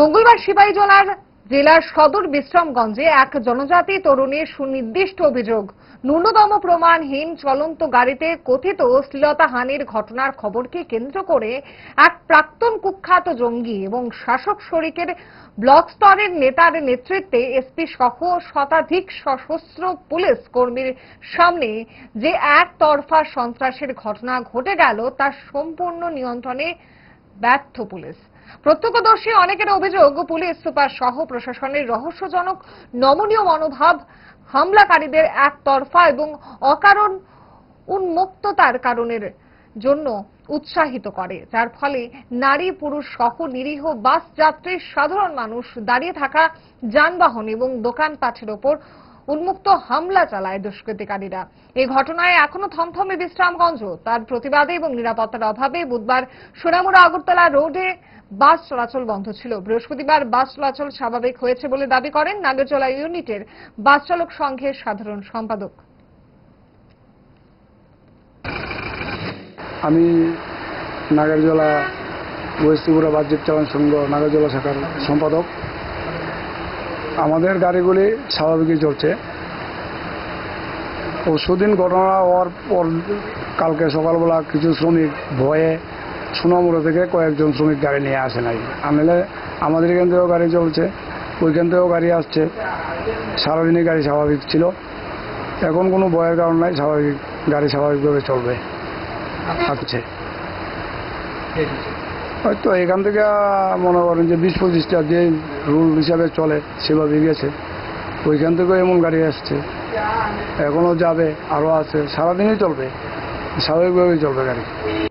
মঙ্গলবার সিপাহীজলার জেলার সদর বিশ্রামগঞ্জে এক জনজাতি তরুণীর সুনির্দিষ্ট অভিযোগ। ন্যূনতম প্রমাণহীন চলন্ত গাড়িতে কথিত শ্লীলতা হানির ঘটনার খবরকে কেন্দ্র করে এক প্রাক্তন কুখ্যাত জঙ্গি এবং শাসক শরিকের ব্লক স্তরের নেতার নেতৃত্বে এসপি সহ শতাধিক সশস্ত্র পুলিশ কর্মীর সামনে যে একতরফা সন্ত্রাসের ঘটনা ঘটে গেল, তা সম্পূর্ণ নিয়ন্ত্রণে ব্যর্থ পুলিশ। প্রত্যক্ষদর্শী অনেকের অভিযোগ, পুলিশ, সুপার সহ প্রশাসনের রহস্যজনক নমনীয় মনোভাব হামলাকারীদের একতরফা এবং অকারণ উন্মুক্ততার কারণের জন্য উৎসাহিত করে। যার ফলে নারী, পুরুষ সহ নিরীহ বাস যাত্রী সাধারণ মানুষ দাঁড়িয়ে থাকা যানবাহন এবং দোকানপাঠের ওপর উন্মুক্ত হামলা চালায় দুষ্কৃতিকারীরা। এই ঘটনায় এখনও থমথমে বিশ্রামগঞ্জ। তার প্রতিবাদে এবং নিরাপত্তার অভাবে বুধবার সোনামুড়া আগরতলা রোডে বাস চলাচল বন্ধ ছিল। বৃহস্পতিবার বাস চলাচল স্বাভাবিক হয়েছে বলে দাবি করেন নাগরজোলা ইউনিটের বাস চালক সংঘের সাধারণ সম্পাদক। আমি নাগারজলা ওয়েস্ট ত্রিপুরা বাহ্যিক চালান সংঘ, নাগারজলা শাখার সম্পাদক। আমাদের গাড়িগুলি স্বাভাবিকই চলছে। পরশুদিন ঘটনা হওয়ার পর কালকে সকালবেলা কিছু শ্রমিক ভয়ে সোনামুড়ো থেকে কয়েকজন শ্রমিক গাড়ি নিয়ে আসে নাই। আনলে আমাদের এখান থেকেও গাড়ি চলছে ওইখান থেকেও গাড়ি আসছে। সারাদিনই গাড়ি স্বাভাবিক ছিল। এখন কোনো ভয়ের কারণ নাই, স্বাভাবিক, গাড়ি স্বাভাবিকভাবে চলবে আছে হয়তো এখান থেকে মনে করেন যে বিশ পঁচিশটা যে রুল হিসাবে চলে সেভাবে গেছে। ওইখান থেকেও এমন গাড়ি আসছে। এখনও যাবে আরও আছে। সারাদিনই চলবে। স্বাভাবিকভাবেই চলবে গাড়ি।